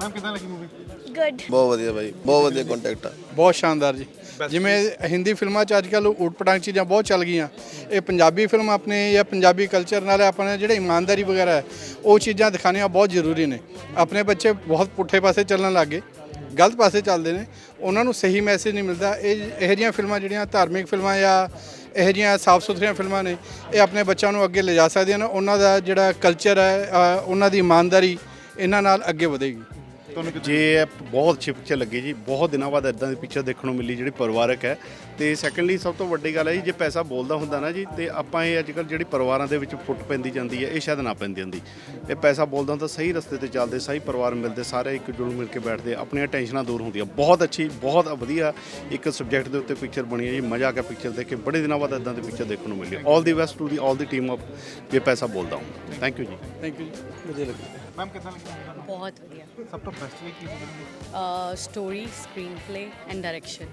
Ma'am ਕਿਦਾਂ ਲੱਗੀ movie good ਬਹੁਤ ਵਧੀਆ ਬਾਈ ਬਹੁਤ ਵਧੀਆ ਕੰਟੈਕਟ ਆ। ਬਹੁਤ ਸ਼ਾਨਦਾਰ ਜੀ। ਜਿਵੇਂ ਹਿੰਦੀ ਫਿਲਮਾਂ 'ਚ ਅੱਜਕੱਲ ਊਟਪਟਾਂਗ ਚੀਜ਼ਾਂ ਬਹੁਤ ਚੱਲ ਗਈਆਂ। ਇਹ ਪੰਜਾਬੀ ਫਿਲਮ ਆਪਣੇ ਜਾਂ ਪੰਜਾਬੀ ਕਲਚਰ ਨਾਲ ਆਪਣੇ ਜਿਹੜੇ ਇਮਾਨਦਾਰੀ ਵਗੈਰਾ ਹੈ ਉਹ ਚੀਜ਼ਾਂ ਦਿਖਾਉਣੀਆਂ ਬਹੁਤ ਜ਼ਰੂਰੀ ਨੇ। ਆਪਣੇ ਬੱਚੇ ਬਹੁਤ ਪੁੱਠੇ ਪਾਸੇ ਚੱਲਣ ਲੱਗੇ ਗਲਤ ਪਾਸੇ ਚੱਲਦੇ ਨੇ ਉਹਨਾਂ ਨੂੰ ਸਹੀ ਮੈਸੇਜ ਨਹੀਂ ਮਿਲਦਾ। ਇਹ ਇਹੋ ਜਿਹੀਆਂ ਫਿਲਮਾਂ ਜਿਹੜੀਆਂ ਧਾਰਮਿਕ ਫਿਲਮਾਂ ਜਾਂ ਇਹੋ ਜਿਹੀਆਂ ਸਾਫ਼ ਸੁਥਰੀਆਂ ਫਿਲਮਾਂ ਨੇ ਇਹ ਆਪਣੇ ਬੱਚਿਆਂ ਨੂੰ ਅੱਗੇ ਲਿਜਾ ਸਕਦੀਆਂ ਨੇ। ਉਹਨਾਂ ਦਾ ਜਿਹੜਾ ਕਲਚਰ ਹੈ ਉਹਨਾਂ ਦੀ ਇਮਾਨਦਾਰੀ ਇਹਨਾਂ ਨਾਲ ਅੱਗੇ ਵਧੇਗੀ। ਜੇ ਇਹ ਬਹੁਤ ਅੱਛੀ ਪਿਕਚਰ ਲੱਗੀ ਜੀ ਬਹੁਤ ਦਿਨਾਂ ਬਾਅਦ ਇਦਾਂ ਦੀ ਪਿਕਚਰ ਦੇਖਣ ਨੂੰ ਮਿਲੀ ਜਿਹੜੀ ਪਰਿਵਾਰਕ ਹੈ। ਤੇ ਸੈਕੰਡਲੀ ਸਭ ਤੋਂ ਵੱਡੀ ਗੱਲ ਹੈ ਜੀ ਜੇ ਪੈਸਾ ਬੋਲਦਾ ਹੁੰਦਾ ਨਾ ਜੀ ਤੇ ਆਪਾਂ ਇਹ ਅੱਜਕੱਲ ਜਿਹੜੀ ਪਰਿਵਾਰਾਂ ਦੇ ਵਿੱਚ ਫੁੱਟ ਪੈਂਦੀ ਜਾਂਦੀ ਹੈ ਇਹ ਸ਼ਾਇਦ ਨਾ ਪੈਂਦੀ ਹੁੰਦੀ। ਇਹ ਪੈਸਾ ਬੋਲਦਾ ਹੁੰਦਾ ਸਹੀ ਰਸਤੇ ਤੇ ਚੱਲਦੇ ਸਹੀ ਪਰਿਵਾਰ ਮਿਲਦੇ ਸਾਰੇ ਇੱਕ ਜੁੜ ਮਿਲ ਕੇ ਬੈਠਦੇ ਆਪਣੀਆਂ ਟੈਨਸ਼ਨਾਂ ਦੂਰ ਹੁੰਦੀਆਂ। ਬਹੁਤ ਅੱਛੀ ਬਹੁਤ ਵਧੀਆ ਇੱਕ ਸਬਜੈਕਟ ਦੇ ਉੱਤੇ ਪਿਕਚਰ ਬਣੀ ਹੈ ਜੀ ਮਜ਼ਾ ਆ ਗਿਆ ਪਿਕਚਰ ਦੇਖ ਕੇ ਬੜੇ ਦਿਨਾਂ ਬਾਅਦ ਇਦਾਂ ਦੀ ਪਿਕਚਰ ਦੇਖਣ ਨੂੰ ਮਿਲੀ। All the best to the all the team of Je Paisa Bolda Hunda thank you ਜੀ। ਥੈਂਕ ਯੂ ਜੀ। ਵਧੀਆ ਲੱਗਾ ਮੈਮ ਕਿਦਾਂ ਲੱਗੀ ਤੁਹਾਨੂੰ? ਬਹੁਤ ਵਧੀਆ ਸਭ ਤੋਂ ਬੈਸਟ ਕੀ ਸੀ story screenplay and direction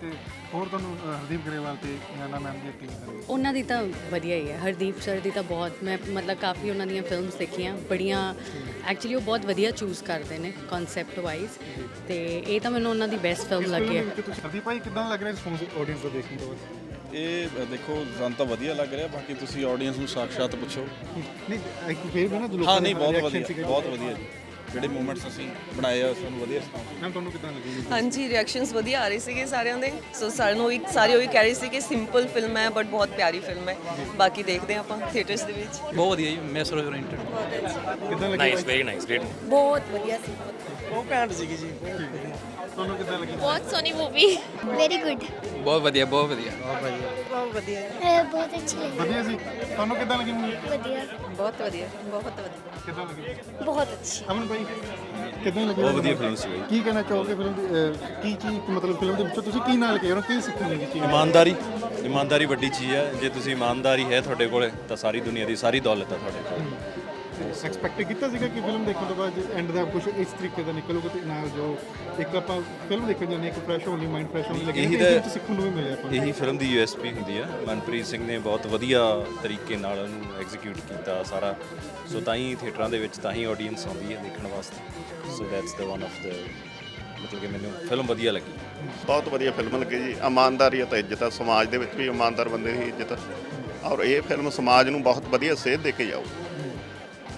ਤੇ ਹੋਰ ਤੁਹਾਨੂੰ ਅਹ, ਹਰਦੀਪ ਗਰੇਵਾਲ ਤੇ ਨਾਨਾ ਮੈਮ ਦੀ ਐਕਟਿੰਗ ਕਰੀ ਉਹਨਾਂ ਦੀ ਤਾਂ ਵਧੀਆ ਹੀ ਹੈ ਹਰਦੀਪ ਸਰ ਦੀ ਤਾਂ ਬਹੁਤ ਮੈਂ ਮਤਲਬ ਕਾਫੀ ਉਹਨਾਂ ਦੀਆਂ ਫਿਲਮਸ ਦੇਖੀਆਂ ਬੜੀਆਂ ਐਕਚੁਅਲੀ ਉਹ ਬਹੁਤ ਵਧੀਆ ਚੂਜ਼ ਕਰਦੇ ਨੇ ਕਨਸੈਪਟ ਵਾਈਜ਼ ਤੇ ਇਹ ਤਾਂ ਮੈਨੂੰ ਉਹਨਾਂ ਦੀ ਬੈਸਟ ਫਿਲਮ ਲੱਗੀ ਹੈ ਹਰਦੀਪ ਭਾਈ ਕਿਦਾਂ ਲੱਗ ਰਿਹਾ ਰਿਸਪੌਂਸ ਆਡੀਅנס ਤੋਂ ਦੇਖਣ ਤੋਂ ਬਾਅਦ ਇਹ ਦੇਖੋ ਸਾਨੂੰ ਤਾਂ ਵਧੀਆ ਲੱਗ ਰਿਹਾ ਬਾਕੀ ਤੁਸੀਂ ਆਡੀਅנס ਨੂੰ ਸਾਕਸ਼ਾਤ ਪੁੱਛੋ। ਨਹੀਂ ਇੱਕ ਫੇਰ ਵੀ ਨਾ ਲੋਕਾਂ ਹਾਂ ਨਹੀਂ ਬਹੁਤ ਵਧੀਆ। ਬਹੁਤ ਵਧੀਆ ਜੀ। ਜਿਹੜੇ ਮੂਮੈਂਟਸ ਅਸੀਂ ਬਣਾਏ ਆ ਸਾਨੂੰ ਵਧੀਆ ਮੈਮ ਤੁਹਾਨੂੰ ਕਿਦਾਂ ਲੱਗੀ? ਹਾਂਜੀ ਰਿਐਕਸ਼ਨਸ ਵਧੀਆ ਆ ਰਹੇ ਸੀਗੇ ਸਾਰਿਆਂ ਦੇ। ਸੋ ਸਾਰਿਆਂ ਨੂੰ ਇੱਕ ਸਾਰੇ ਉਹੀ ਕਹਿ ਰਹੇ ਸੀ ਕਿ ਸਿੰਪਲ ਫਿਲਮ ਹੈ ਬਟ ਬਹੁਤ ਪਿਆਰੀ ਫਿਲਮ ਹੈ। ਬਾਕੀ ਦੇਖਦੇ ਆਪਾਂ ਥੀਏਟਰਸ ਦੇ ਵਿੱਚ। ਬਹੁਤ ਵਧੀਆ ਜੀ ਮੈਸਰ ਓਰੀਐਂਟਡ ਕਿੱਦਾਂ ਲੱਗੀ ਨਾਈਸ ਵੈਰੀ ਨਾਈਸ ਗ੍ਰੇਟ ਬਹੁਤ ਵਧੀਆ ਸੀ। ਉਹ ਘੈਂਟ ਸੀਗੀ ਜੀ। ਤੁਹਾਨੂੰ ਕਿੱਦਾਂ ਲੱਗੀ? ਬਹੁਤ ਸੋਹਣੀ ਮੂਵੀ ਵੈਰੀ ਗੁੱਡ ਬਹੁਤ ਵਧੀਆ ਬਹੁਤ ਵਧੀਆ। ਬਹੁਤ ਅੱਛੀ ਲੱਗੀ। ਵਧੀਆ ਸੀ। ਤੁਹਾਨੂੰ ਕਿੱਦਾਂ ਲੱਗੀ ਮੂਵੀ ਵਧੀਆ। ਬਹੁਤ ਵਧੀਆ ਬਹੁਤ ਵਧੀਆ। ਕਿੱਦਾਂ ਲੱਗੀ? ਬਹੁਤ ਅੱਛੀ। ਅਮਨ ਭਾਈ ਕਿੱਦਾਂ ਲੱਗੀ? ਬਹੁਤ ਵਧੀਆ ਫਿਲਮ ਸੀ ਬਾਈ। ਕੀ ਕਹਿਣਾ ਚਾਹੋਗੇ ਫਿਲਮ ਦੀ ਅਹ, ਕੀ ਚੀਜ਼ ਮਤਲਬ ਫਿਲਮ ਦੇ ਵਿੱਚੋਂ ਤੁਸੀਂ ਕੀ ਨਾਲ ਕੇ ਕੀ ਸਿੱਖਣ ਮਿਲੀ? ਚੀਜ਼ ਇਮਾਨਦਾਰੀ। ਇਮਾਨਦਾਰੀ ਵੱਡੀ ਚੀਜ਼ ਹੈ। ਜੇ ਤੁਸੀਂ ਇਮਾਨਦਾਰੀ ਹੈ ਤੁਹਾਡੇ ਕੋਲੇ ਤਾਂ ਸਾਰੀ ਦੁਨੀਆ ਦੀ ਸਾਰੀ ਦੌਲਤ ਹੈ ਤੁਹਾਡੇ ਕੋਲ। ਐਕਸਪੈਕਟ ਕੀਤਾ ਸੀਗਾ ਕਿ ਫਿਲਮ ਦੇਖਣ ਤੋਂ ਬਾਅਦ ਐਂਡ ਦਾ ਕੁਝ ਇਸ ਤਰੀਕੇ ਦਾ ਨਿਕਲੂਗਾ ਤੇ ਨਾਲ ਜੋ ਇੱਕ ਆਪਾਂ ਫਿਲਮ ਦੇਖਣ ਜਾਂਦੇ ਇੱਕ ਫਰੈਸ਼ ਹੋਣ ਲਈ ਮਾਈਂਡ ਫਰੈਸ਼ ਹੋਣ ਲਈ ਲੱਗੇ ਇਹੀ ਤਾਂ- ਸਿੱਖਣ ਨੂੰ ਵੀ ਮਿਲਿਆ ਆਪਾਂ। ਇਹੀ ਫਿਲਮ ਦੀ ਯੂਐਸਪੀ ਹੁੰਦੀ ਹੈ ਮਨਪ੍ਰੀਤ ਸਿੰਘ ਨੇ ਬਹੁਤ ਵਧੀਆ ਤਰੀਕੇ ਨਾਲ ਉਹਨੂੰ ਐਗਜ਼ੀਕਿਊਟ ਕੀਤਾ ਸਾਰਾ। ਸੋ ਤਾਂ ਹੀ ਥੀਏਟਰਾਂ ਦੇ ਵਿੱਚ ਤਾਂ ਹੀ ਆਡੀਅנס ਆਉਂਦੀ ਹੈ ਦੇਖਣ ਵਾਸਤੇ। So that's the one of the ਮਤਲਬ ਕਿ ਮੈਨੂੰ ਫਿਲਮ ਵਧੀਆ ਲੱਗੀ। ਬਹੁਤ ਵਧੀਆ ਫਿਲਮ ਲੱਗੀ ਜੀ। ਇਮਾਨਦਾਰੀ ਅਤੇ ਇੱਜ਼ਤ ਆ। ਸਮਾਜ ਦੇ ਵਿੱਚ ਵੀ ਇਮਾਨਦਾਰ ਬੰਦੇ ਦੀ ਇੱਜ਼ਤ ਔਰ ਇਹ ਫਿਲਮ ਸਮਾਜ ਨੂੰ ਬਹੁਤ ਵਧੀਆ ਸੇਧ ਦੇ ਕੇ ਜਾਊ।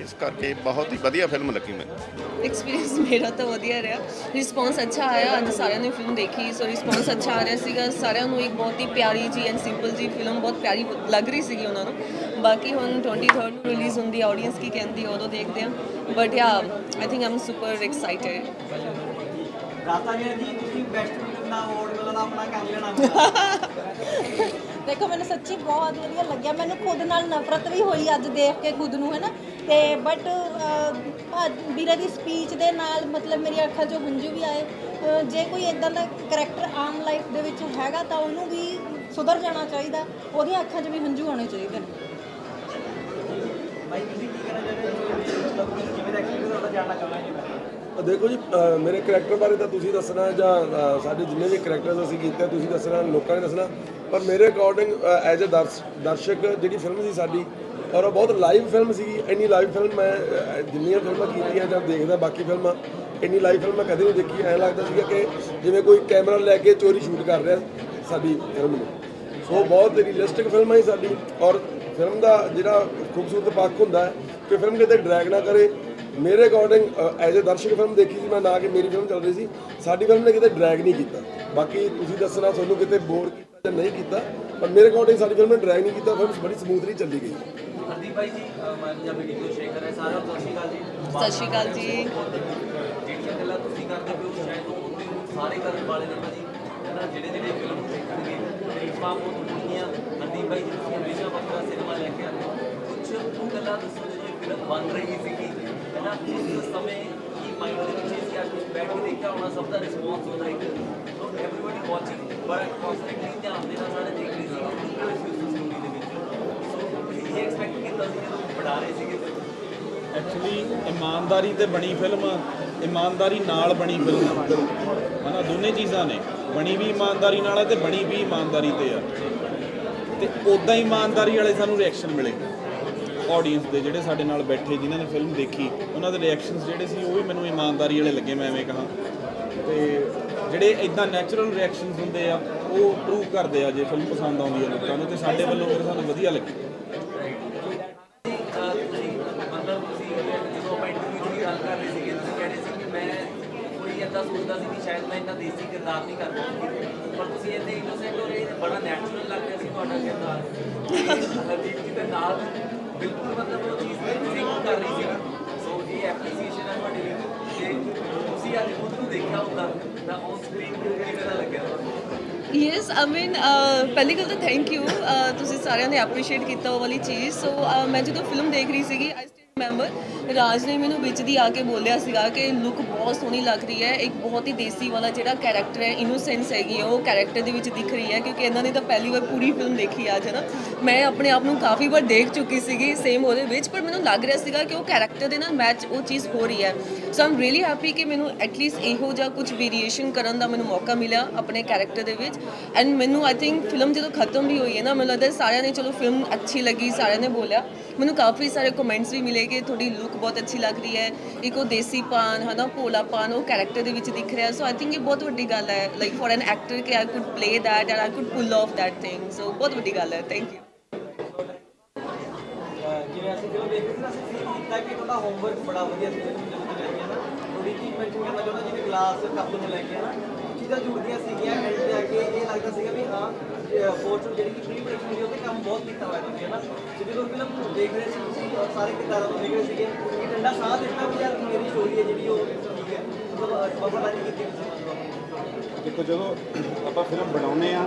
ਇਸ ਕਰਕੇ ਬਹੁਤ ਹੀ ਵਧੀਆ ਫਿਲਮ ਲੱਗੀ ਮੈਨੂੰ। ਐਕਸਪੀਰੀਅੰਸ ਮੇਰਾ ਤਾਂ ਵਧੀਆ ਰਿਹਾ। ਰਿਸਪੌਂਸ ਅੱਛਾ ਆਇਆ ਅੱਜ ਸਾਰਿਆਂ ਨੇ ਫਿਲਮ ਦੇਖੀ ਸੋ ਰਿਸਪੌਂਸ ਅੱਛਾ ਆ ਰਿਹਾ ਸੀਗਾ। ਸਾਰਿਆਂ ਨੂੰ ਇੱਕ ਬਹੁਤ ਹੀ ਪਿਆਰੀ ਜੀ ਐਂਡ ਸਿੰਪਲ ਜੀ ਫਿਲਮ ਬਹੁਤ ਪਿਆਰੀ ਲੱਗ ਰਹੀ ਸੀਗੀ ਉਹਨਾਂ ਨੂੰ। ਬਾਕੀ ਹੁਣ 23rd ਨੂੰ ਰਿਲੀਜ਼ ਹੁੰਦੀ ਹੈ ਆਡੀਅנס ਕੀ ਕਹਿੰਦੀ ਉਦੋਂ ਦੇਖਦੇ ਹਾਂ but yeah I think I'm super excited ਦੇਖੋ ਮੈਨੂੰ ਸੱਚੀ ਬਹੁਤ ਵਧੀਆ ਲੱਗਿਆ। ਮੈਨੂੰ ਖੁਦ ਨਾਲ ਨਫ਼ਰਤ ਵੀ ਹੋਈ ਅੱਜ ਦੇਖ ਕੇ ਖੁਦ ਨੂੰ ਹੈ ਨਾ ਤੇ ਬਟ ਵੀਰੇ ਦੀ ਸਪੀਚ ਦੇ ਨਾਲ ਮਤਲਬ ਮੇਰੀ ਅੱਖਾਂ 'ਚੋਂ ਹੰਝੂ ਵੀ ਆਏ। ਅ, ਜੇ ਕੋਈ ਇਦਾਂ ਦਾ ਕਰੈਕਟਰ ਆਮ ਲਾਈਫ ਦੇ ਵਿੱਚ ਹੈਗਾ ਤਾਂ ਉਹਨੂੰ ਵੀ ਸੁਧਰ ਜਾਣਾ ਚਾਹੀਦਾ। ਉਹਦੀਆਂ ਅੱਖਾਂ 'ਚ ਵੀ ਹੰਝੂ ਆਉਣੇ ਚਾਹੀਦੇ ਨੇ। ਦੇਖੋ ਜੀ ਅ, ਮੇਰੇ ਕਰੈਕਟਰ ਬਾਰੇ ਤਾਂ ਤੁਸੀਂ ਦੱਸਣਾ ਜਾਂ ਅ, ਸਾਡੇ ਜਿੰਨੇ ਵੀ ਕਰੈਕਟਰਸ ਅਸੀਂ ਕੀਤੇ ਤੁਸੀਂ ਦੱਸਣਾ ਲੋਕਾਂ ਨੇ ਦੱਸਣਾ। ਪਰ ਮੇਰੇ ਅਕੋਰਡਿੰਗ ਐਜ਼ ਅ ਦਰਸ਼ਕ ਜਿਹੜੀ ਫਿਲਮ ਸੀ ਸਾਡੀ ਔਰ ਉਹ ਬਹੁਤ ਲਾਈਵ ਫਿਲਮ ਸੀਗੀ ਇੰਨੀ ਲਾਈਵ ਫਿਲਮ ਮੈਂ ਅ, ਜਿੰਨੀਆਂ ਫਿਲਮਾਂ ਕੀਤੀਆਂ ਜਾਂ ਦੇਖਦਾ ਬਾਕੀ ਫਿਲਮਾਂ ਇੰਨੀ ਲਾਈਵ ਫਿਲਮ ਮੈਂ ਕਦੇ ਨਹੀਂ ਦੇਖੀ। ਐਂ ਲੱਗਦਾ ਸੀਗਾ ਕਿ ਜਿਵੇਂ ਕੋਈ ਕੈਮਰਾ ਲੈ ਕੇ ਚੋਰੀ ਸ਼ੂਟ ਕਰ ਰਿਹਾ ਸਾਡੀ ਫਿਲਮ ਨੂੰ। ਸੋ ਬਹੁਤ ਰੀਅਲਿਸਟਿਕ ਫਿਲਮ ਹੈ ਸਾਡੀ ਔਰ ਫਿਲਮ ਦਾ ਜਿਹੜਾ ਖੂਬਸੂਰਤ ਪੱਖ ਹੁੰਦਾ ਹੈ ਕਿ ਫਿਲਮ ਕਿਤੇ ਡਰੈਗ ਨਾ ਕਰੇ ਮੇਰੇ ਅਕੋਰਡਿੰਗ ਐਜ਼ ਅ ਦਰਸ਼ਕ ਫਿਲਮ ਦੇਖੀ ਸੀ ਮੈਂ ਨਾ ਕਿ ਮੇਰੀ ਫਿਲਮ ਚੱਲ ਰਹੀ ਸੀ ਸਾਡੀ ਫਿਲਮ ਨੇ ਕਿਤੇ ਡਰੈਗ ਨਹੀਂ ਕੀਤਾ। ਬਾਕੀ ਤੁਸੀਂ ਦੱਸਣਾ ਤੁਹਾਨੂੰ ਕਿਤੇ ਬੋਰ ਕੀਤਾ ਜਾਂ ਨਹੀਂ ਕੀਤਾ ਪਰ ਮੇਰੇ ਅਕੋਰਡਿੰਗ ਸਾਡੀ ਫਿਲਮ ਨੇ ਡਰੈਗ ਨਹੀਂ ਕੀਤਾ ਫਿਲਮ ਬੜੀ ਸਮੂਥਲੀ ਚੱਲੀ ਗਈ। ਹਰਦੀਪ ਭਾਈ ਜੀ ਮੈਂ ਪੰਜਾਬੀ ਵੀਡੀਓ ਸ਼ੇਅਰ ਕਰ ਰਿਹਾ ਸਾਰਿਆਂ ਨੂੰ ਸਤਿ ਸ਼੍ਰੀ ਅਕਾਲ ਜੀ। ਸਤਿ ਸ਼੍ਰੀ ਅਕਾਲ ਜੀ। ਜਿਹੜੀਆਂ ਗੱਲਾਂ ਤੁਸੀਂ ਕਰਦੇ ਹੋ ਸ਼ਾਇਦ ਉਹ ਸਾਰੇ ਕਰਨ ਵਾਲੇ ਨੇ ਭਾਜੀ ਜਿਹੜੇ ਜਿਹੜੇ ਫਿਲਮ ਨੂੰ ਦੇਖਣਗੇ ਪਲੇਟਫਾਰਮ ਉਹ ਦੁਨੀਆ ਹਰਦੀਪ ਭਾਈ ਜੀ ਤੁਸੀਂ ਹਮੇਸ਼ਾ ਵੱਖਰਾ ਸਿਨੇਮਾ ਲੈ ਕੇ ਆਉਂਦੇ ਹੋ। ਕੁਝ ਉਹ ਗੱਲਾਂ ਦੱਸੋ ਇਹ ਫਿਲਮ ਬਣ ਰਹੀ ਸੀਗੀ ਕੀ ਮਾਈਂਡ ਦੇ ਵਿੱਚ ਸੀ ਅੱਜ ਤੁਸੀਂ ਬੈਠ ਕੇ ਦੇਖਿਆ ਹੋਣਾ ਸਭ ਦਾ ਰਿਸਪੌਂਸ ਹੁੰਦਾ ਇੱਕ ਸੋ ਐਵਰੀਬਾਡੀ ਧਿਆਨ ਦੇ ਨਾਲ ਸਾਰੇ ਦੇਖ ਰਹੇ ਸੀ ਸਟੋਰੀ ਦੇ ਵਿੱਚ ਸੋ ਇਹ ਐਕਸਪੈਕਟ ਕੀਤਾ ਸੀ ਜਦੋਂ ਬਣਾ ਰਹੇ ਸੀਗੇ ਐਕਚੁਅਲੀ ਇਮਾਨਦਾਰੀ ਤੇ ਬਣੀ ਫਿਲਮ ਇਮਾਨਦਾਰੀ ਨਾਲ ਬਣੀ ਫਿਲਮ ਹਨਾ ਦੋਨੇ ਚੀਜ਼ਾਂ ਨੇ ਬਣੀ ਵੀ ਇਮਾਨਦਾਰੀ ਨਾਲ ਹੈ ਤੇ ਬਣੀ ਵੀ ਇਮਾਨਦਾਰੀ ਤੇ ਆ ਤੇ ਉਦਾਂ ਇਮਾਨਦਾਰੀ ਵਾਲੇ ਸਾਨੂੰ ਰਿਐਕਸ਼ਨ ਮਿਲੇ ਆਡੀਅנס ਦੇ ਜਿਹੜੇ ਸਾਡੇ ਨਾਲ ਬੈਠੇ, ਜਿਨ੍ਹਾਂ ਨੇ ਫਿਲਮ ਦੇਖੀ, ਉਹਨਾਂ ਦੇ ਰਿਐਕਸ਼ਨਸ ਜਿਹੜੇ ਸੀ, ਉਹ ਵੀ ਮੈਨੂੰ ਇਮਾਨਦਾਰੀ ਵਾਲੇ ਲੱਗੇ, ਮੈਂ ਐਵੇਂ ਕਹਾਂ। ਤੇ ਜਿਹੜੇ ਇਦਾਂ ਨੈਚੁਰਲ ਰਿਐਕਸ਼ਨਸ ਹੁੰਦੇ ਆ, ਉਹ ਪ੍ਰੂਵ ਕਰਦੇ ਆ, ਜੇ ਫਿਲਮ ਪਸੰਦ ਆਉਂਦੀ ਹੈ ਲੋਕਾਂ ਨੂੰ, ਤੇ ਸਾਡੇ ਵੱਲੋਂ ਫਿਰ ਸਾਨੂੰ ਵਧੀਆ ਲੱਗੀ। ਸੋਚਦਾ ਸੀ ਕਿ ਸ਼ਾਇਦ ਮੈਂ ਇੰਨਾ ਦੇਸੀ ਕਿਰਦਾਰ ਨਹੀਂ ਕਰ ਪਾਉਂਗੀ ਪਰ ਤੁਸੀਂ ਇੰਨੇ ਇਨੋਸੈਂਟ ਹੋ ਰਹੇ ਬੜਾ ਨੈਚੁਰਲ ਲੱਗ ਰਿਹਾ ਸੀ ਤੁਹਾਡਾ ਕਿਰਦਾਰ। ਹਰਦੀਪ ਜੀ ਦੇ ਨਾਲ ਬਿਲਕੁਲ, ਮਤਲਬ ਉਹ ਚੀਜ਼ ਸਿੰਕ ਕਰ ਰਹੀ ਸੀ ਸੋ ਇਹ ਐਪਰੀਸੀਏਸ਼ਨ ਹੈ ਤੁਹਾਡੀ ਤੇ ਤੁਸੀਂ ਅੱਜ ਖੁਦ ਨੂੰ ਦੇਖਿਆ ਹੁੰਦਾ ਤਾਂ ਔਨ ਸਕਰੀਨ ਕਿਵੇਂ ਦਾ ਲੱਗਿਆ ਯੈਸ ਆਈ ਮੀਨ ਪਹਿਲੀ ਗੱਲ ਤਾਂ ਥੈਂਕ ਯੂ ਤੁਸੀਂ ਸਾਰਿਆਂ ਨੇ ਐਪਰੀਸ਼ੀਏਟ ਕੀਤਾ ਉਹ ਵਾਲੀ ਚੀਜ਼। ਸੋ ਮੈਂ ਜਦੋਂ ਫਿਲਮ ਦੇਖ ਰਹੀ ਸੀਗੀ ਆਈ ਮੈਂਬਰ ਰਾਜ ਨੇ ਮੈਨੂੰ ਵਿੱਚ ਦੀ ਆ ਕੇ ਬੋਲਿਆ ਸੀਗਾ ਕਿ ਲੁੱਕ ਬਹੁਤ ਸੋਹਣੀ ਲੱਗ ਰਹੀ ਹੈ ਇੱਕ ਬਹੁਤ ਹੀ ਦੇਸੀ ਵਾਲਾ ਜਿਹੜਾ ਕੈਰੈਕਟਰ ਹੈ ਇਨੋਸੈਂਸ ਹੈਗੀ ਹੈ, ਉਹ ਕੈਰੈਕਟਰ ਦੇ ਵਿੱਚ ਦਿਖ ਰਹੀ ਹੈ ਕਿਉਂਕਿ ਇਹਨਾਂ ਨੇ ਤਾਂ ਪਹਿਲੀ ਵਾਰ ਪੂਰੀ ਫਿਲਮ ਦੇਖੀ ਅੱਜ ਨਾ। ਮੈਂ ਆਪਣੇ ਆਪ ਨੂੰ ਕਾਫੀ ਵਾਰ ਦੇਖ ਚੁੱਕੀ ਸੀਗੀ ਸੇਮ ਉਹਦੇ ਵਿੱਚ ਪਰ ਮੈਨੂੰ ਲੱਗ ਰਿਹਾ ਸੀਗਾ ਕਿ ਉਹ ਕੈਰੈਕਟਰ ਦੇ ਨਾਲ ਮੈਚ ਉਹ ਚੀਜ਼ ਹੋ ਰਹੀ ਹੈ। ਸੋ ਆਮ ਰੀਲੀ ਹੈਪੀ ਕਿ ਮੈਨੂੰ ਐਟਲੀਸਟ ਇਹੋ ਜਿਹਾ ਕੁਝ ਵੇਰੀਏਸ਼ਨ ਕਰਨ ਦਾ ਮੈਨੂੰ ਮੌਕਾ ਮਿਲਿਆ ਆਪਣੇ ਕੈਰੈਕਟਰ ਦੇ ਵਿੱਚ। ਐਂਡ ਮੈਨੂੰ ਆਈ ਥਿੰਕ ਫਿਲਮ ਜਦੋਂ ਖਤਮ ਵੀ ਹੋਈ ਹੈ ਨਾ ਮੈਨੂੰ ਲੱਗਦਾ ਸਾਰਿਆਂ ਨੇ ਚਲੋ ਫਿਲਮ ਅੱਛੀ ਲੱਗੀ ਸਾਰਿਆਂ ਨੇ ਬੋਲਿਆ। ਮੈਨੂੰ ਕਾਫੀ ਸਾਰੇ ਕਮੈਂਟਸ ਵੀ ਮਿਲੇ ਕਿ ਤੁਹਾਡੀ ਲੁੱਕ ਬਹੁਤ ਅੱਛੀ ਲੱਗ ਰਹੀ ਹੈ। ਇੱਕ ਉਹ ਦੇਸੀ ਪਾਨ, ਹਨਾ, ਭੋਲਾ ਪਾਨ, ਉਹ ਕੈਰੈਕਟਰ ਦੇ ਵਿੱਚ ਦਿਖ ਰਿਹਾ। ਸੋ ਆਈ ਥਿੰਕ ਇਹ ਬਹੁਤ ਵੱਡੀ ਗੱਲ ਹੈ। ਲਾਈਕ ਫॉर ਐਨ ਐਕਟਰ ਕਿ I could play that and I could pull off that thing so ਬਹੁਤ ਵੱਡੀ ਗੱਲ ਹੈ। ਥੈਂਕ ਯੂ ਜਿਵੇਂ ਅਸੀਂ ਫਿਲਮ ਦੇਖਦੇ ਸੀ ਅਸੀਂ ਕੀਤਾ ਕਿ ਤੁਹਾਡਾ ਹੋਮਵਰਕ ਬੜਾ ਵਧੀਆ ਸੀ ਜਦੋਂ ਦੀ ਲੱਗੀ ਹੈ, ਨਾ। ਥੋੜੀ ਜਿਹੀ ਮੈਂਸ਼ਨ ਕਰਨਾ ਚਾਹੁੰਦਾ ਜਿਵੇਂ ਗਲਾਸ ਕੱਪ ਨੂੰ ਲੈ ਕੇ ਨਾ ਚੀਜ਼ਾਂ ਜੁੜਦੀਆਂ ਸੀਗੀਆਂ ਐਂਡ ਤੇ ਕੇ ਇਹ ਲੱਗਦਾ ਸੀਗਾ ਵੀ ਹਾਂ ਫੋਰਚੂਨ ਜਿਹੜੀ ਕਿ ਪ੍ਰੀ ਪ੍ਰੋਡਕਸ਼ਨ ਦੀ ਉਹਦੇ ਕੰਮ ਬਹੁਤ ਕੀਤਾ ਹੋਇਆ ਤੁਸੀਂ ਨਾ ਤੇ ਜਦੋਂ ਫਿਲਮ ਦੇਖ ਰਹੇ ਸੀ ਤੁਸੀਂ ਸਾਰੇ ਕਿਰਦਾਰਾਂ ਨੂੰ ਦੇਖ ਰਹੇ ਸੀਗੇ। ਕਿ ਠੰਡਾ ਸਾਹ ਦਿੱਤਾ ਵੀ ਯਾਰ ਮੇਰੀ ਸਟੋਰੀ ਹੈ ਜਿਹੜੀ ਉਹ ਠੀਕ ਹੈ। ਮਤਲਬ ਵਫਾਦਾਰੀ ਕੀਤੀ ਦੇਖੋ, ਜਦੋਂ ਆਪਾਂ ਫਿਲਮ ਬਣਾਉਂਦੇ ਆ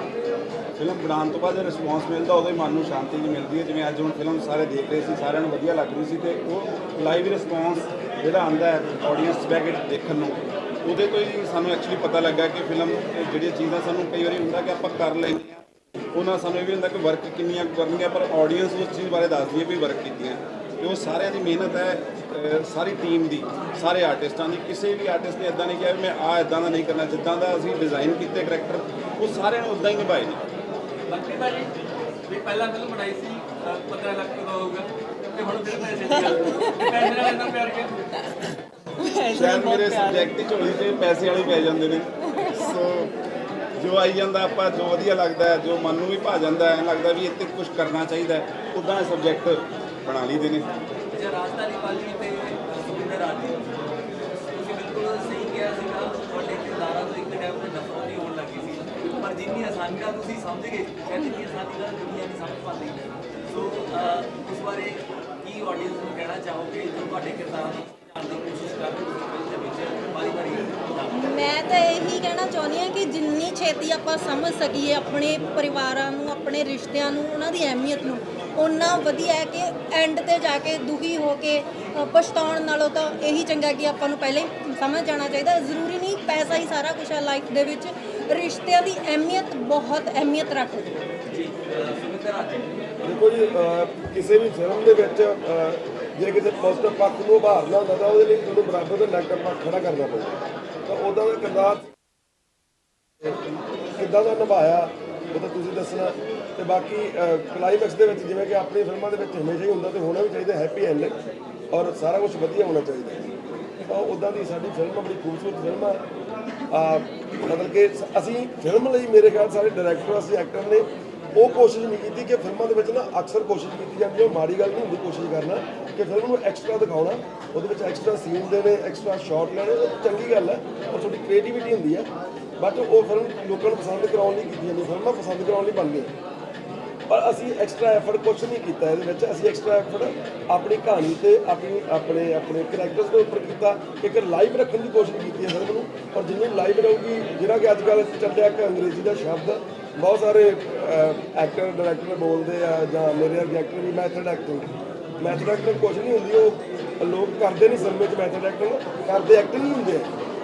ਫਿਲਮ ਬਣਾਉਣ ਤੋਂ ਬਾਅਦ ਰਿਸਪੌਂਸ ਮਿਲਦਾ ਉਦੋਂ ਹੀ ਮਨ ਨੂੰ ਸ਼ਾਂਤੀ ਜੀ ਮਿਲਦੀ ਹੈ। ਜਿਵੇਂ ਅੱਜ ਹੁਣ ਫਿਲਮ ਸਾਰੇ ਦੇਖ ਰਹੇ ਸੀ, ਸਾਰਿਆਂ ਨੂੰ ਵਧੀਆ ਲੱਗ ਰਹੀ ਸੀ ਤੇ ਉਹ ਲਾਈਵ ਰਿਸਪੌਂਸ ਜਿਹੜਾ ਆਂਦਾ ਹੈ ਆਡੀਅנס ਬੈਕ ਦੇਖਣ ਨੂੰ ਉਹਦੇ ਤੋਂ ਹੀ ਸਾਨੂੰ ਐਕਚੁਅਲੀ ਪਤਾ ਲੱਗਾ ਕਿ ਫਿਲਮ ਜਿਹੜੀਆਂ ਚੀਜ਼ਾਂ ਸਾਨੂੰ ਕਈ ਵਾਰੀ ਹੁੰਦਾ ਕਿ ਆਪਾਂ ਕਰ ਲੈਂਦੇ ਆ ਉਹਨਾਂ ਸਾਨੂੰ ਇਹ ਵੀ ਹੁੰਦਾ ਕਿ ਵਰਕ ਕਿੰਨੀਆਂ ਕਰਨੀਆਂ ਪਰ ਆਡੀਅנס ਉਸ ਚੀਜ਼ ਬਾਰੇ ਦੱਸਦੀ ਹੈ ਵੀ ਵਰਕ ਕੀਤੀਆਂ ਤੇ ਉਹ ਸਾਰਿਆਂ ਦੀ ਮਿਹਨਤ ਹੈ ਸਾਰੀ ਟੀਮ ਦੀ, ਸਾਰੇ ਆਰਟਿਸਟਾਂ ਦੀ। ਕਿਸੇ ਵੀ ਆਰਟਿਸਟ ਨੇ ਇਦਾਂ ਨਹੀਂ ਕਿਹਾ ਵੀ ਮੈਂ ਆ ਇਦਾਂ ਦਾ ਨਹੀਂ ਕਰਨਾ, ਜਿੱਦਾਂ ਦਾ ਅਸੀਂ ਡਿਜ਼ਾਈਨ ਕੀਤੇ ਕਰੈਕਟਰ ਉਹ ਸਾਰਿਆਂ ਨੇ ਉਦਾਂ ਹੀ ਨਿਭਾਏ ਨੇ। ਲੱਕੀ ਭਾਜੀ ਵੀ ਪਹਿਲਾਂ ਫਿਲਮ ਬਣਾਈ ਸੀ 15 ਲੱਖ ਦਾ ਹੋਊਗਾ, ਤੇ ਹੁਣ ਫਿਰ ਪੈਸੇ ਪੈਸੇ ਨਾਲ ਇੰਨਾ ਪਿਆਰ ਕਿਉਂ? ਸ਼ਾਇਦ ਮੇਰੇ ਸਬਜੈਕਟ ਦੀ ਝੋਲੀ 'ਚ ਪੈਸੇ ਵਾਲੇ ਪੈ ਜਾਂਦੇ ਨੇ। ਸੋ ਜੋ ਆਈ ਜਾਂਦਾ ਆਪਾਂ ਜੋ ਵਧੀਆ ਲੱਗਦਾ ਹੈ ਜੋ ਮਨ ਨੂੰ ਵੀ ਭਾ ਜਾਂਦਾ ਹੈ ਲੱਗਦਾ ਵੀ ਇੱਥੇ ਕੁਝ ਕਰਨਾ ਚਾਹੀਦਾ ਉਦਾਂ ਸਬਜੈਕਟ ਬਣਾ ਲਈਦੇ ਨੇ। ਜੇ ਰਾਜਧਾਨੀ ਤੇ ਤੁਸੀਂ ਬਿਲਕੁਲ ਸਹੀ ਕਿਹਾ ਸੀਗਾ ਤੁਹਾਡੇ ਕਿਰਦਾਰਾਂ ਤੋਂ ਇੱਕ ਟਾਈਮ ਤੇ ਨਫ਼ਰਤ ਹੀ ਹੋਣ ਲੱਗੀ ਸੀ। ਪਰ ਜਿੰਨੀ ਆਸਾਨੀ ਨਾਲ ਤੁਸੀਂ ਸਮਝ ਗਏ ਕਹਿੰਦੇ ਕਿ ਆਸਾਨੀ ਨਾਲ ਦੁਨੀਆ ਨਹੀਂ ਸਮਝ ਪਾਉਂਦੀ ਸੋ ਉਸ ਬਾਰੇ ਕੀ ਆਡੀਅנס ਨੂੰ ਕਹਿਣਾ ਚਾਹੋਗੇ ਜੋ ਤੁਹਾਡੇ ਕਿਰਦਾਰਾਂ ਨੂੰ ਮੈਂ ਤਾਂ ਇਹੀ ਕਹਿਣਾ ਚਾਹੁੰਦੀ ਹਾਂ ਕਿ ਜਿੰਨੀ ਛੇਤੀ ਆਪਾਂ ਸਮਝ ਸਕੀਏ ਆਪਣੇ ਪਰਿਵਾਰਾਂ ਨੂੰ ਆਪਣੇ ਰਿਸ਼ਤਿਆਂ ਨੂੰ ਉਹਨਾਂ ਦੀ ਅਹਿਮੀਅਤ ਨੂੰ ਓਨਾ ਵਧੀਆ ਹੈ ਕਿ ਐਂਡ ਤੇ ਜਾ ਕੇ ਦੁਖੀ ਹੋ ਕੇ ਅ, ਪਛਤਾਉਣ ਨਾਲੋਂ ਤਾਂ ਇਹੀ ਚੰਗਾ ਕਿ ਆਪਾਂ ਨੂੰ ਪਹਿਲੇ ਹੀ ਸਮਝ ਜਾਣਾ ਚਾਹੀਦਾ। ਜ਼ਰੂਰੀ ਨਹੀਂ ਪੈਸਾ ਹੀ ਸਾਰਾ ਕੁਝ ਹੈ ਲਾਈਫ ਦੇ ਵਿੱਚ। ਰਿਸ਼ਤਿਆਂ ਦੀ ਅਹਿਮੀਅਤ ਬਹੁਤ ਅਹਿਮੀਅਤ ਰੱਖਦੀ ਹੈ ਜੀ ਦੇਖੋ ਜੀ ਅਹ ਕਿਸੇ ਵੀ ਫਿਲਮ ਦੇ ਵਿੱਚ ਅਹ ਜੇ ਕਿਸੇ ਪੋਜ਼ਿਟਿਵ ਪੱਖ ਨੂੰ ਉਭਾਰਨਾ ਹੁੰਦਾ ਤਾਂ ਉਹਦੇ ਲਈ ਤੁਹਾਨੂੰ ਬਰਾਬਰ ਦਾ ਨੈਗੇਟਿਵ ਪੱਖ ਖੜਾ ਕਰਨਾ ਪਊਗਾ ਤਾਂ ਉਹਦਾ ਦਾ ਕਿਰਦਾਰ ਕਿੱਦਾਂ ਦਾ ਨਿਭਾਇਆ ਉਹ ਤਾਂ ਤੁਸੀਂ ਦੱਸਣਾ। ਤੇ ਬਾਕੀ ਕਲਾਈਮੈਕਸ ਦੇ ਵਿੱਚ ਜਿਵੇਂ ਕਿ ਆਪਣੀ ਫਿਲਮਾਂ ਦੇ ਵਿੱਚ ਹਮੇਸ਼ਾ ਹੀ ਹੁੰਦਾ ਤੇ ਹੋਣਾ ਵੀ ਚਾਹੀਦਾ ਹੈਪੀ ਐਂਡ ਔਰ ਸਾਰਾ ਕੁਝ ਵਧੀਆ ਹੋਣਾ ਚਾਹੀਦਾ। ਤਾਂ ਉਦਾਂ ਦੀ ਸਾਡੀ ਫਿਲਮ ਬੜੀ ਖੂਬਸੂਰਤ ਫਿਲਮ ਆ। ਮਤਲਬ ਕਿ ਅਸੀਂ ਫਿਲਮ ਲਈ ਮੇਰੇ ਖਿਆਲ ਸਾਰੇ ਡਾਇਰੈਕਟਰ ਅਸੀਂ ਐਕਟਰ ਨੇ ਉਹ ਕੋਸ਼ਿਸ਼ ਨਹੀਂ ਕੀਤੀ ਕਿ ਫਿਲਮਾਂ ਦੇ ਵਿੱਚ ਨਾ ਅਕਸਰ ਕੋਸ਼ਿਸ਼ ਕੀਤੀ ਜਾਂਦੀ ਹੈ, ਉਹ ਮਾੜੀ ਗੱਲ ਨਹੀਂ ਹੁੰਦੀ ਕੋਸ਼ਿਸ਼ ਕਰਨਾ, ਕਿ ਫਿਲਮ ਨੂੰ ਐਕਸਟਰਾ ਦਿਖਾਉਣਾ, ਉਹਦੇ ਵਿੱਚ ਐਕਸਟਰਾ ਸੀਨ ਦੇਣੇ ਐਕਸਟਰਾ ਸ਼ਾਟ ਲੈਣੇ, ਉਹ ਚੰਗੀ ਗੱਲ ਹੈ ਉਹ ਤੁਹਾਡੀ ਕ੍ਰੀਏਟੀਵਿਟੀ ਹੁੰਦੀ ਹੈ। ਬਟ ਉਹ ਫਿਲਮ ਲੋਕਾਂ ਨੂੰ ਪਸੰਦ ਕਰਾਉਣ ਲਈ ਕੀਤੀ ਜਾਂਦੀ ਫਿਲਮਾਂ ਪਸੰਦ ਕਰਾਉਣ ਲਈ ਬਣਦੀਆਂ ਪਰ ਅਸੀਂ ਐਕਸਟਰਾ ਐਫਰਟ ਕੁਝ ਨਹੀਂ ਕੀਤਾ ਇਹਦੇ ਵਿੱਚ, ਅਸੀਂ ਐਕਸਟਰਾ ਐਫਰਟ ਆਪਣੀ ਕਹਾਣੀ ਤੇ ਆਪਣੀ, ਆਪਣੇ ਆਪਣੇ ਕਰੈਕਟਰਸ ਦੇ ਉੱਪਰ ਕੀਤਾ, ਇੱਕ ਲਾਈਵ ਰੱਖਣ ਦੀ ਕੋਸ਼ਿਸ਼ ਕੀਤੀ ਹੈ ਫਿਲਮ ਨੂੰ। ਔਰ ਜਿੰਨੀ ਲਾਈਵ ਰਹੂਗੀ, ਜਿਹੜਾ ਕਿ ਅੱਜ ਕੱਲ੍ਹ ਚੱਲਿਆ ਕਿ ਅੰਗਰੇਜ਼ੀ ਦਾ ਸ਼ਬਦ ਬਹੁਤ ਸਾਰੇ ਐਕਟਰ ਡਾਇਰੈਕਟਰ ਬੋਲਦੇ ਆ ਜਾਂ ਮੇਰੇ ਵਰਗੇ ਐਕਟਰ ਵੀ ਮੈਥਡ ਐਕਟਿੰਗ ਮੈਥਡ ਐਕਟਿੰਗ ਕੁਝ ਨਹੀਂ ਹੁੰਦੀ ਉਹ ਲੋਕ ਕਰਦੇ ਨਹੀਂ ਸਿਨੇਮੇ 'ਚ ਮੈਥਡ ਐਕਟਿੰਗ ਕਰਦੇ ਐਕਟਿੰਗ ਨਹੀਂ ਹੁੰਦੇ ਆ।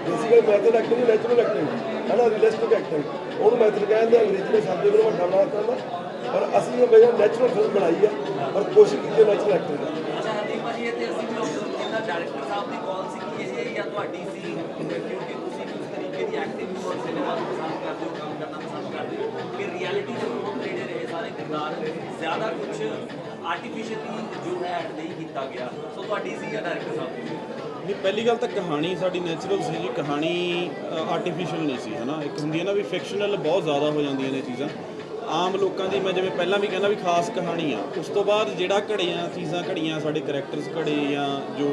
Basically method acting natural acting ਹੈ ਨਾ ਰੀਅਲਿਸਟਿਕ ਐਕਟਿੰਗ ਉਹਨੂੰ ਮੈਥਡ ਕਹਿੰਦੇ ਆ, ਅੰਗਰੇਜ਼ੀ ਦੇ ਸ਼ਬਦ ਨੂੰ ਵੱਡਾ ਬਣਾ ਦਿੱਤਾ ਔਰ ਅਸੀਂ ਇਹ ਬਈ ਨੈਚੁਰਲ ਫਿਲਮ ਬਣਾਈ ਹੈ ਔਰ ਕੋਸ਼ਿਸ਼ ਕੀਤੀ ਹੈ ਨੈਚੁਰਲ ਐਕਟਿੰਗ ਦੀ। ਅੱਛਾ ਭਾਜੀ ਇਹ ਤੇ ਅਸੀਂ ਵੀ observe ਡਾਇਰੈਕਟਰ ਸਾਹਿਬ ਦੀ ਕਾਲ ਸੀ ਕਿ ਇਹ ਜਾਂ ਤੁਹਾਡੀ ਸੀ ਕਿਉਂਕਿ ਤੁਸੀਂ ਦੀ ਐਕਟਿੰਗ ਨੂੰ ਸਿਨੇਮਾ ਨੂੰ ਪਸੰਦ ਕਰਦੇ ਹੋ, ਕੰਮ ਕਰਨਾ ਪਸੰਦ ਕਰਦੇ ਹੋ, ਕਿ ਰਿਐਲਿਟੀ ਦੇ ਬਹੁਤ ਨੇੜੇ ਰਹੇ, ਸਾਰੇ ਕਿਰਦਾਰ ਜ਼ਿਆਦਾ ਕੁਝ ਆਰਟੀਫੀਸ਼ੀਅਲੀ ਜੋ ਹੈ ਨਹੀਂ ਕੀਤਾ ਗਿਆ। ਸੋ ਤੁਹਾਡੀ ਸੀ ਡਾਇਰੈਕਟਰ ਸਾਹਿਬ? ਦੀ ਨਹੀਂ, ਪਹਿਲੀ ਗੱਲ ਤਾਂ ਕਹਾਣੀ, ਸਾਡੀ ਨੈਚੁਰਲ ਸੀ ਜੀ। ਕਹਾਣੀ ਆਰਟੀਫੀਸ਼ੀਅਲ ਨਹੀਂ ਸੀ, ਹਨਾ? ਇੱਕ ਹੁੰਦੀ ਹੈ ਨਾ ਵੀ ਫਿਕਸ਼ਨਲ ਬਹੁਤ ਜ਼ਿਆਦਾ ਹੋ ਜਾਂਦੀਆਂ ਨੇ ਚੀਜ਼ਾਂ। ਆਮ ਲੋਕਾਂ ਦੀ ਮੈਂ ਜਿਵੇਂ ਪਹਿਲਾਂ ਵੀ ਕਹਿੰਦਾ ਵੀ ਖਾਸ ਕਹਾਣੀ ਆ ਉਸ ਤੋਂ ਬਾਅਦ ਜਿਹੜਾ ਘੜੀਆਂ ਚੀਜ਼ਾਂ ਘੜੀਆਂ ਸਾਡੇ ਕੈਰੈਕਟਰਸ ਘੜੇ ਜਾਂ ਜੋ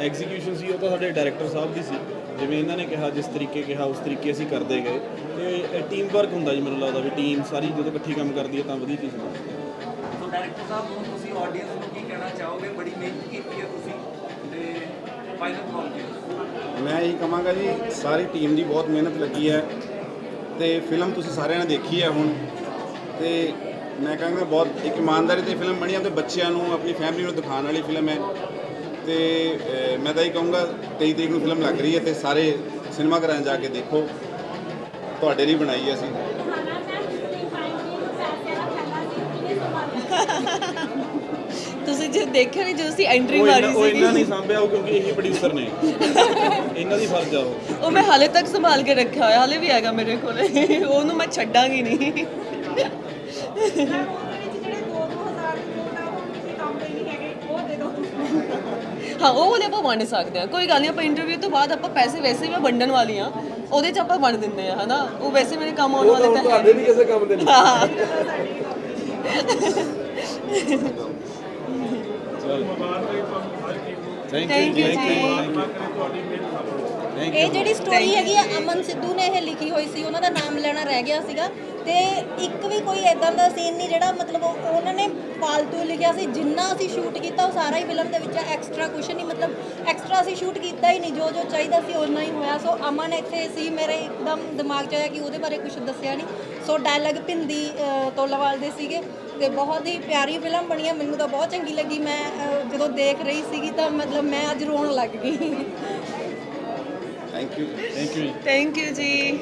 ਐਗਜ਼ੀਕਿਊਸ਼ਨ ਸੀ ਉਹ ਤਾਂ ਸਾਡੇ ਡਾਇਰੈਕਟਰ ਸਾਹਿਬ ਦੀ ਸੀ। ਜਿਵੇਂ ਇਹਨਾਂ ਨੇ ਕਿਹਾ ਜਿਸ ਤਰੀਕੇ ਕਿਹਾ ਉਸ ਤਰੀਕੇ ਅਸੀਂ ਕਰਦੇ ਗਏ। ਤੇ ਟੀਮ ਵਰਕ ਹੁੰਦਾ ਜੀ ਮੈਨੂੰ ਲੱਗਦਾ ਵੀ ਟੀਮ ਸਾਰੀ ਜਦੋਂ ਇਕੱਠੀ ਕੰਮ ਕਰਦੀ ਹੈ ਤਾਂ ਵਧੀਆ ਚੀਜ਼ ਬਣਦੀ ਹੈ। ਸੋ ਡਾਇਰੈਕਟਰ ਸਾਹਿਬ ਹੁਣ ਤੁਸੀਂ ਆਡੀਅנס ਨੂੰ ਕੀ ਕਹਿਣਾ ਚਾਹੋਗੇ? ਬੜੀ ਮਿਹਨਤ ਕੀਤੀ ਹੈ ਤੁਸੀਂ ਤੇ ਫਾਈਨਲ ਕਾਲ ਕੀ ਮੈਂ ਇਹੀ ਕਹਾਂਗਾ ਜੀ ਸਾਰੀ ਟੀਮ ਦੀ ਬਹੁਤ ਮਿਹਨਤ ਲੱਗੀ ਹੈ ਤੇ ਫਿਲਮ ਤੁਸੀਂ ਸਾਰਿਆਂ ਨੇ ਦੇਖੀ ਹੈ ਹੁਣ। ਤੇ ਮੈਂ ਕਹਾਂਗਾ ਬਹੁਤ ਇੱਕ ਇਮਾਨਦਾਰੀ ਤੇ ਫਿਲਮ ਬਣੀ ਤੇ ਬੱਚਿਆਂ ਨੂੰ ਆਪਣੀ ਫੈਮਿਲੀ ਨੂੰ ਦਿਖਾਉਣ ਵਾਲੀ ਫਿਲਮ ਹੈ। ਤੇ ਮੈਂ ਤਾਂ ਇਹ ਕਹੂੰਗਾ 23 ਤਰੀਕ ਨੂੰ ਫਿਲਮ ਲੱਗ ਰਹੀ ਹੈ ਤੇ ਸਾਰੇ ਸਿਨੇਮਾ ਘਰਾਂ ਜਾ ਕੇ ਦੇਖੋ। ਤੁਹਾਡੇ ਲਈ ਬਣਾਈ ਹੈ ਅਸੀਂ। ਤੁਸੀਂ ਜੇ ਦੇਖਿਆ ਨਹੀਂ ਜਦੋਂ ਅਸੀਂ ਐਂਟਰੀ ਮਾਰੀ ਇੰਨਾ- ਉਹ ਇੰਨਾ ਨਹੀਂ ਸੀ ਸਾਂਭਿਆ ਉਹ ਕਿਉਂਕਿ ਇਹੀ ਪ੍ਰੋਡਿਊਸਰ ਨੇ। ਇਹਨਾਂ ਦੀ ਫਰਜ਼ ਆ ਉਹ। ਉਹ ਮੈਂ ਹਾਲੇ ਤੱਕ ਸੰਭਾਲ ਕੇ ਰੱਖਿਆ ਹੋਇਆ ਹਾਲੇ ਵੀ ਹੈਗਾ ਮੇਰੇ ਕੋਲੇ। ਉਹਨੂੰ ਮੈਂ ਛੱਡਾਂਗੀ ਨਹੀਂ। ਹਾਂ ਉਹ ਵਾਲੇ ਆਪਾਂ ਵੰਡ ਸਕਦੇ ਹਾਂ। ਕੋਈ ਗੱਲ ਨਹੀਂ ਆਪਾਂ ਇੰਟਰਵਿਊ ਤੋਂ ਬਾਅਦ ਆਪਾਂ ਪੈਸੇ ਵੈਸੇ ਵੀ ਵੰਡਣ ਵਾਲੀ ਆ ਉਹਦੇ ਚ ਆਪਾਂ ਵੰਡ ਦਿੰਦੇ ਆ ਹਨਾ? ਉਹ ਵੈਸੇ ਮੇਰੇ ਕੰਮ ਆਉਣ ਵਾਲੇ ਤਾਂ ਹੈ ਤੁਹਾਡੇ ਵੀ ਕਿਸੇ ਕੰਮ ਦੇ ਨਹੀਂ ਹਾਂ। ਥੈਂਕ Thank you ਜੀ। ਇਹ ਜਿਹੜੀ ਸਟੋਰੀ ਹੈਗੀ ਆ ਅਮਨ ਸਿੱਧੂ ਨੇ ਇਹ ਲਿਖੀ ਹੋਈ ਸੀ ਉਹਨਾਂ ਦਾ ਨਾਮ ਲੈਣਾ ਰਹਿ ਗਿਆ ਸੀਗਾ। ਤੇ ਇੱਕ ਵੀ ਕੋਈ ਇਦਾਂ ਦਾ ਸੀਨ ਨਹੀਂ ਜਿਹੜਾ ਮਤਲਬ ਉਹ- ਉਹਨਾਂ ਨੇ ਫਾਲਤੂ ਲਿਖਿਆ ਸੀ ਜਿੰਨਾ ਅਸੀਂ ਸ਼ੂਟ ਕੀਤਾ ਉਹ ਸਾਰਾ ਹੀ ਫਿਲਮ ਦੇ ਵਿੱਚ ਐਕਸਟਰਾ ਕੁਝ ਨਹੀਂ ਮਤਲਬ ਐਕਸਟਰਾ ਅਸੀਂ ਸ਼ੂਟ ਕੀਤਾ ਹੀ ਨਹੀਂ ਜੋ ਜੋ ਚਾਹੀਦਾ ਸੀ ਓਨਾ ਹੀ ਹੋਇਆ। ਸੋ ਅਮਨ ਇੱਥੇ ਸੀ ਮੇਰੇ ਇੱਕਦਮ ਦਿਮਾਗ 'ਚ ਆਇਆ ਕਿ ਉਹਦੇ ਬਾਰੇ ਕੁਝ ਦੱਸਿਆ ਨਹੀਂ। ਸੋ ਡਾਇਲੌਗ ਭਿੰਦੀ ਤੋਲਾਵਾਲ ਦੇ ਸੀਗੇ ਤੇ ਬਹੁਤ ਹੀ ਪਿਆਰੀ ਫਿਲਮ ਬਣੀ ਹੈ ਮੈਨੂੰ ਤਾਂ ਬਹੁਤ ਚੰਗੀ ਲੱਗੀ। ਮੈਂ ਜਦੋਂ ਦੇਖ ਰਹੀ ਸੀਗੀ ਤਾਂ ਮਤਲਬ ਮੈਂ ਅੱਜ ਰੋਣ ਲੱਗ ਗਈ। Thank you thank you thank you ਜੀ